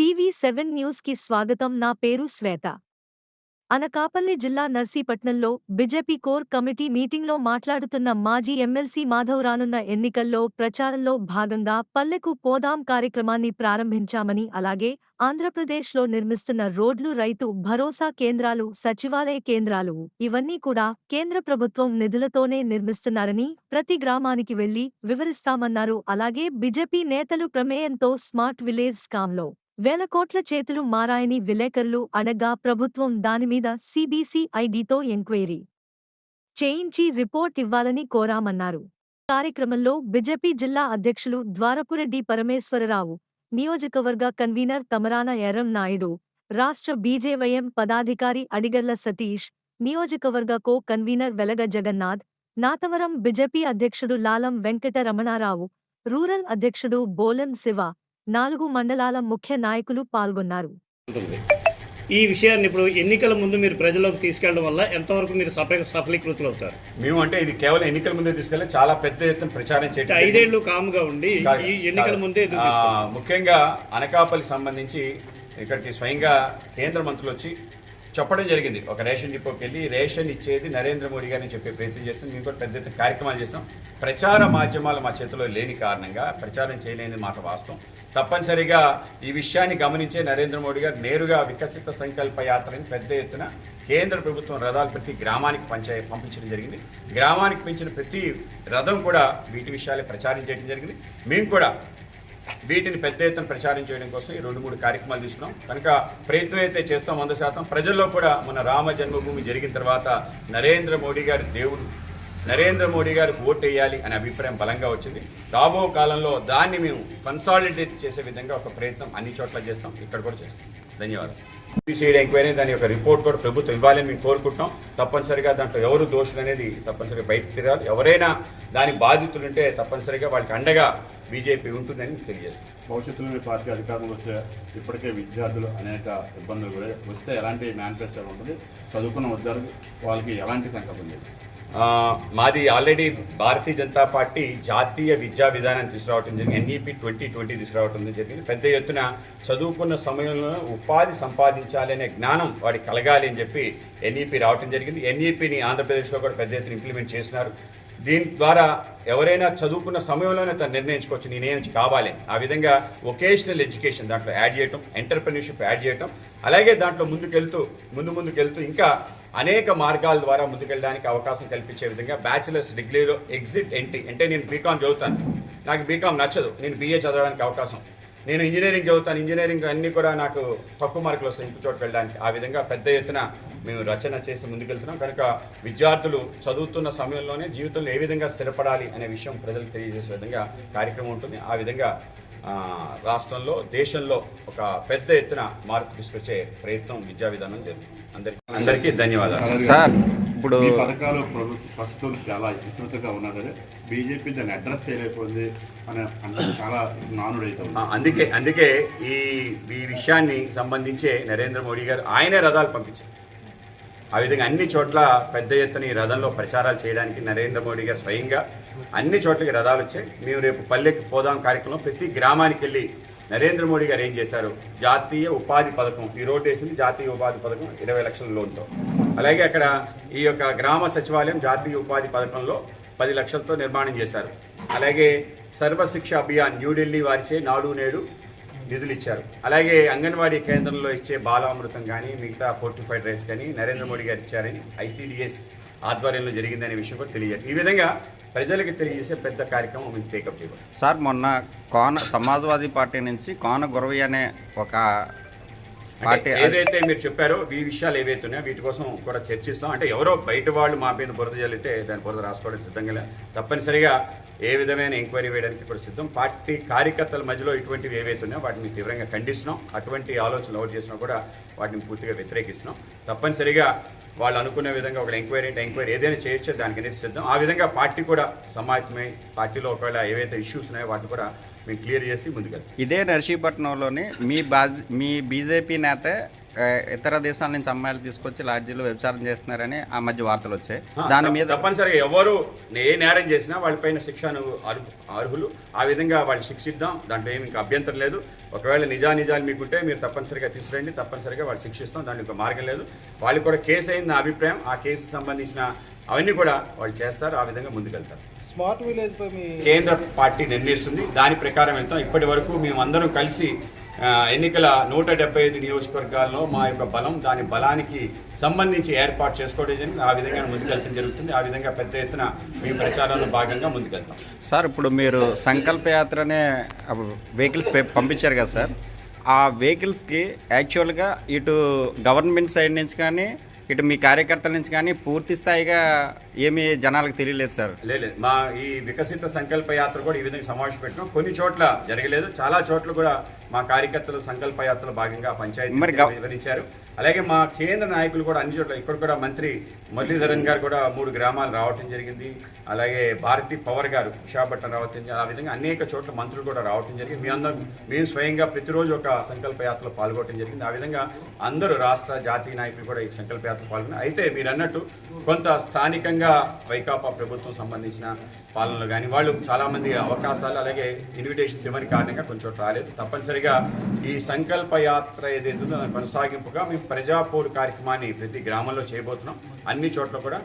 TV seven news కి స్వాగతం నా పేరు శ్వేత అనకాపల్లి జిల్లా నర్సీపట్నంలో బీజేపీ కోర్ కమిటీ మీటింగ్లో మాట్లాడుతున్న మాజీ ఎమ్మెల్సీ మాధవ్ రానున్న ఎన్నికల్లో ప్రచారంలో భాగంగా పల్లెకు పోదాం కార్యక్రమాన్ని ప్రారంభించామని అలాగే ఆంధ్రప్రదేశ్లో నిర్మిస్తున్న రోడ్లు రైతు భరోసా కేంద్రాలు సచివాలయ కేంద్రాలు ఇవన్నీ కూడా కేంద్ర ప్రభుత్వం నిధులతోనే నిర్మిస్తున్నారని ప్రతి గ్రామానికి వెళ్ళి వివరిస్తామన్నారు. అలాగే బీజేపీ నేతలు ప్రమేయంతో స్మార్ట్ విలేజ్ స్కామ్లో వేల కోట్ల చేతులు మారాయని విలేకరులు అడగ్గా ప్రభుత్వం దానిమీద సిబిసిఐడితో ఎంక్వైరీ. చేయించి రిపోర్ట్ ఇవ్వాలని కోరామన్నారు. కార్యక్రమంలో బీజేపీ జిల్లా అధ్యక్షులు ద్వారపురెడ్డి పరమేశ్వరరావు నియోజకవర్గ కన్వీనర్ తమరాన ఎర్రం నాయుడు రాష్ట్ర బీజేవైఎం పదాధికారి అడిగర్ల సతీష్ నియోజకవర్గ కో కన్వీనర్ వెలగ జగన్నాథ్ నాతవరం బీజేపీ అధ్యక్షుడు లాలం వెంకట రమణారావు రూరల్ అధ్యక్షుడు బోలం శివ నాలుగు మండలాల ముఖ్య నాయకులు పాల్గొన్నారు. ఈ విషయాన్ని ఇప్పుడు ఎన్నికల ముందు మీరు ప్రజల్లోకి తీసుకెళ్ళడం వల్ల ఎంతవరకు మీరు సఫల సఫలీకృతులు అవుతారు? మేము అంటే ఇది కేవలం ఎన్నికల ముందే తీసుకెళ్ళి చాలా పెద్ద ఎత్తున ప్రచారం చేయడం ఐదేళ్ళు కామ్గా ఉండి ఈ ఎన్నికల ముందే? ముఖ్యంగా అనకాపల్లికి సంబంధించి ఇక్కడికి స్వయంగా కేంద్ర మంత్రులు వచ్చి చెప్పడం జరిగింది. ఒక రేషన్ డిపోకి వెళ్ళి రేషన్ ఇచ్చేది నరేంద్ర మోడీ గారిని చెప్పే ప్రయత్నం చేస్తాం. మేము కూడా పెద్ద ఎత్తున కార్యక్రమాలు చేస్తాం. ప్రచార మాధ్యమాలు మా చేతిలో లేని కారణంగా ప్రచారం చేయలేని మాట వాస్తవం. తప్పనిసరిగా ఈ విషయాన్ని గమనించే నరేంద్ర మోడీ గారు నేరుగా వికసిత సంకల్ప యాత్రని పెద్ద ఎత్తున కేంద్ర ప్రభుత్వం రథాలు ప్రతి గ్రామానికి పంచాయ పంపించడం జరిగింది. గ్రామానికి పెంచిన ప్రతి రథం కూడా వీటి విషయాలే ప్రచారం చేయడం జరిగింది. మేము కూడా వీటిని పెద్ద ఎత్తున ప్రచారం చేయడం కోసం ఈ రెండు మూడు కార్యక్రమాలు తీసుకున్నాం. కనుక ప్రయత్నం అయితే చేస్తాం వంద శాతం. ప్రజల్లో కూడా మన రామ జన్మభూమి జరిగిన తర్వాత నరేంద్ర మోడీ గారి దేవుడు నరేంద్ర మోడీ గారికి ఓటు వేయాలి అనే అభిప్రాయం బలంగా వచ్చింది. రాబో కాలంలో దాన్ని మేము కన్సాలిడేట్ చేసే విధంగా ఒక ప్రయత్నం అన్ని చోట్ల చేస్తాం. ఇక్కడ కూడా చేస్తాం. ధన్యవాదాలు. ఎంక్వైరీ దాని యొక్క రిపోర్ట్ కూడా ప్రభుత్వం ఇవ్వాలని మేము కోరుకుంటాం తప్పనిసరిగా దాంట్లో ఎవరు దోషులు అనేది తప్పనిసరిగా బయటకు తిరగాలి. ఎవరైనా దాని బాధితులు ఉంటే తప్పనిసరిగా వాళ్ళకి అండగా బీజేపీ ఉంటుందని తెలియజేస్తాం భవిష్యత్తులో మీ పార్టీ అధికారంలో వస్తే ఇప్పటికే విద్యార్థులు అనేక ఇబ్బందులు కూడా వస్తే ఎలాంటి మేనిఫెస్టో ఉంటుంది? చదువుకున్న విద్యార్థులు వాళ్ళకి ఎలాంటి సంకల్పం లేదు. మాది ఆల్రెడీ భారతీయ జనతా పార్టీ జాతీయ విద్యా విధానాన్ని తీసుకురావడం జరిగింది. ఎన్ఈపి ట్వంటీ ట్వంటీ తీసుకురావడం జరిగింది. పెద్ద ఎత్తున చదువుకున్న సమయంలో ఉపాధి సంపాదించాలి అనే జ్ఞానం వాడికి కలగాలి అని చెప్పి ఎన్ఈపి రావడం జరిగింది. ఎన్ఈపిని ఆంధ్రప్రదేశ్లో కూడా పెద్ద ఎత్తున ఇంప్లిమెంట్ చేస్తున్నారు. దీని ద్వారా ఎవరైనా చదువుకున్న సమయంలోనే తను నిర్ణయించుకోవచ్చు. నేనేం కావాలి? ఆ విధంగా వొకేషనల్ ఎడ్యుకేషన్ దాంట్లో యాడ్ చేయటం ఎంటర్ప్రెన్యూర్షిప్ యాడ్ చేయటం అలాగే దాంట్లో ముందుకెళ్తూ ముందు ముందుకెళ్తూ ఇంకా అనేక మార్గాల ద్వారా ముందుకెళ్ళడానికి అవకాశం కల్పించే విధంగా బ్యాచిలర్స్ డిగ్రీలో ఎగ్జిట్ ఎంట్రీ అంటే నేను బీకామ్ చదువుతాను. నాకు బీకామ్ నచ్చదు. నేను బీఏ చదవడానికి అవకాశం. నేను ఇంజనీరింగ్ చదువుతాను. ఇంజనీరింగ్ అన్నీ కూడా నాకు తక్కువ మార్కులు వస్తాయి. ఇంకో చోటు వెళ్ళడానికి. ఆ విధంగా పెద్ద ఎత్తున మేము రచన చేసి ముందుకెళ్తున్నాం. కనుక విద్యార్థులు చదువుతున్న సమయంలోనే జీవితంలో ఏ విధంగా స్థిరపడాలి అనే విషయం ప్రజలకు తెలియజేసే విధంగా కార్యక్రమం ఉంటుంది. ఆ విధంగా ఆ, రాష్ట్రంలో దేశంలో ఒక పెద్ద ఎత్తున మార్పు తీసుకొచ్చే ప్రయత్నం విద్యా విధానం జరుగుతుంది అందరికీ అందరికీ ధన్యవాదాలు. సార్ ఇప్పుడు పథకాలు ప్రభుత్వ ప్రస్తుతం చాలా విస్తృతంగా ఉన్నా సరే బీజేపీ దాన్ని అడ్రస్ చేయలేకపోయింది అనే అంటే చాలా నానుడైతే అందుకే అందుకే ఈ ఈ విషయాన్ని సంబంధించే నరేంద్ర మోడీ గారు ఆయనే రథాలు పంపించారు. ఆ విధంగా అన్ని చోట్ల పెద్ద ఎత్తున ఈ రథంలో ప్రచారాలు చేయడానికి నరేంద్ర మోడీ గారు స్వయంగా అన్ని చోట్లకి రథాలు వచ్చాయి. మేము రేపు పల్లెకి పోదాం కార్యక్రమం ప్రతి గ్రామానికి వెళ్ళి నరేంద్ర మోడీ గారు ఏం చేశారు? జాతీయ ఉపాధి పథకం ఈ రోడ్డు వేసింది జాతీయ ఉపాధి పథకం ఇరవై లక్షల లోన్తో. అలాగే అక్కడ ఈ యొక్క గ్రామ సచివాలయం జాతీయ ఉపాధి పథకంలో పది లక్షలతో నిర్మాణం చేశారు. అలాగే సర్వశిక్ష అభియాన్ న్యూఢిల్లీ వారిచే నాడు నేడు నిధులు ఇచ్చారు. అలాగే అంగన్వాడీ కేంద్రంలో ఇచ్చే బాలామృతం కానీ మిగతా ఫోర్టిఫైడ్ రైస్ కానీ నరేంద్ర మోడీ గారు ఇచ్చారని ఐసీడీఎస్ ఆధ్వర్యంలో జరిగిందనే విషయం కూడా తెలియదు ఈ విధంగా ప్రజలకు తెలియజేసే పెద్ద కార్యక్రమం మేము టేకప్ చేయబోతున్నాం. సార్ మొన్న కోన సమాజ్వాదీ పార్టీ నుంచి కోన గురవి అనే ఒక పార్టీ ఏదైతే మీరు చెప్పారో ఈ విషయాలు ఏవైతే ఉన్నాయో వీటి కోసం కూడా చర్చిస్తాం. అంటే ఎవరో బయట వాళ్ళు మా మీద బురద చల్లితే దాని బురద రాసుకోవడానికి సిద్ధంగా. తప్పనిసరిగా ఏ విధమైన ఎంక్వైరీ వేయడానికి కూడా సిద్ధం? పార్టీ కార్యకర్తల మధ్యలో ఇటువంటివి ఏవైతే ఉన్నాయో వాటిని తీవ్రంగా ఖండిస్తున్నాం. అటువంటి ఆలోచనలు ఎవరు చేసినా కూడా వాటిని పూర్తిగా వ్యతిరేకిస్తున్నాం. తప్పనిసరిగా వాళ్ళు అనుకునే విధంగా ఒక ఎంక్వైరీ అంటే ఎంక్వైరీ ఏదైనా చేయొచ్చో దానికి అనేది సిద్ధం. ఆ విధంగా పార్టీ కూడా సమాయత్తమై పార్టీలో ఒకవేళ ఏవైతే ఇష్యూస్ ఉన్నాయో వాటిని కూడా మేము క్లియర్ చేసి ముందుకెళ్తాం. ఇదే నర్సీపట్నంలోని మీ బాజ్ మీ బీజేపీ నేత ఇతర దేశాల నుంచి అమ్మాయిలు తీసుకొచ్చి లాడ్జీలో వ్యభిచారం చేస్తున్నారని ఆ మధ్య వార్తలు వచ్చాయి. దాని మీద తప్పనిసరిగా ఎవరు ఏ నేరం చేసినా వాళ్ళపైన శిక్షను అర్హు- అర్హులు. ఆ విధంగా వాళ్ళు శిక్షిద్దాం దాంట్లో ఏమి ఇంకా అభ్యంతరం లేదు. ఒకవేళ నిజా నిజాలు మీకుంటే మీరు తప్పనిసరిగా తీసుకురండి తప్పనిసరిగా వాళ్ళు శిక్షిస్తాం దానికి ఒక మార్గం లేదు. వాళ్ళు కూడా కేసు అయింది నా అభిప్రాయం. ఆ కేసు సంబంధించిన అవన్నీ కూడా వాళ్ళు చేస్తారు ఆ విధంగా ముందుకెళ్తారు. స్మార్ట్ విలేజ్ కేంద్ర పార్టీ నిర్ణయిస్తుంది. దాని ప్రకారం వెళ్తాం ఇప్పటి వరకు మేమందరం కలిసి ఎన్నికల నూట డెబ్బై ఐదు నియోజకవర్గాల్లో మా యొక్క బలం దాని బలానికి సంబంధించి ఏర్పాటు చేసుకోవడం జరిగింది. ఆ విధంగా ముందుకెళ్తాం జరుగుతుంది. ఆ విధంగా పెద్ద ఎత్తున మీ ప్రచారంలో భాగంగా ముందుకెళ్తాం. సార్ ఇప్పుడు మీరు సంకల్ప యాత్రనే వెహికల్స్ పంపించారు కదా సార్. ఆ వెహికల్స్కి యాక్చువల్గా ఇటు గవర్నమెంట్ సైడ్ నుంచి కానీ ఇటు మీ కార్యకర్తల నుంచి కానీ పూర్తి స్థాయిగా ఏమీ జనాలకు తెలియలేదు సార్. లేదు మా ఈ వికసిత సంకల్ప యాత్ర కూడా ఈ విధంగా సమావేశం పెట్టినాం కొన్ని చోట్ల జరగలేదు. చాలా చోట్ల కూడా మా కార్యకర్తలు సంకల్ప యాత్రలో భాగంగా పంచాయతీ వివరించారు. అలాగే మా కేంద్ర నాయకులు కూడా అన్ని చోట్ల ఇక్కడ కూడా మంత్రి మురళీధరన్ గారు కూడా మూడు గ్రామాలు రావటం జరిగింది. అలాగే భారతీ పవర్ గారు విశాఖపట్నం రావటం. ఆ విధంగా అనేక చోట్ల మంత్రులు కూడా రావటం జరిగింది. మీ అందరం మేము స్వయంగా ప్రతిరోజు ఒక సంకల్ప యాత్రలో పాల్గొనడం జరిగింది. ఆ విధంగా అందరూ రాష్ట్ర జాతీయ నాయకులు కూడా ఈ సంకల్ప యాత్ర పాల్గొన్నారు. అయితే మీరు అన్నట్టు కొంత స్థానికంగా వైకాపా ప్రభుత్వం సంబంధించిన పాలనలో కానీ వాళ్ళు చాలామంది అవకాశాలు అలాగే ఇన్విటేషన్స్ ఇవ్వని కారణంగా కొంచెం రాలేదు. తప్పనిసరిగా ఈ సంకల్ప యాత్ర ఏదైతుందో దాని కొనసాగింపుగా మేము ప్రజాపోరు కార్యక్రమాన్ని ప్రతి గ్రామంలో చేయబోతున్నాం. అన్ని చోట్ల కూడా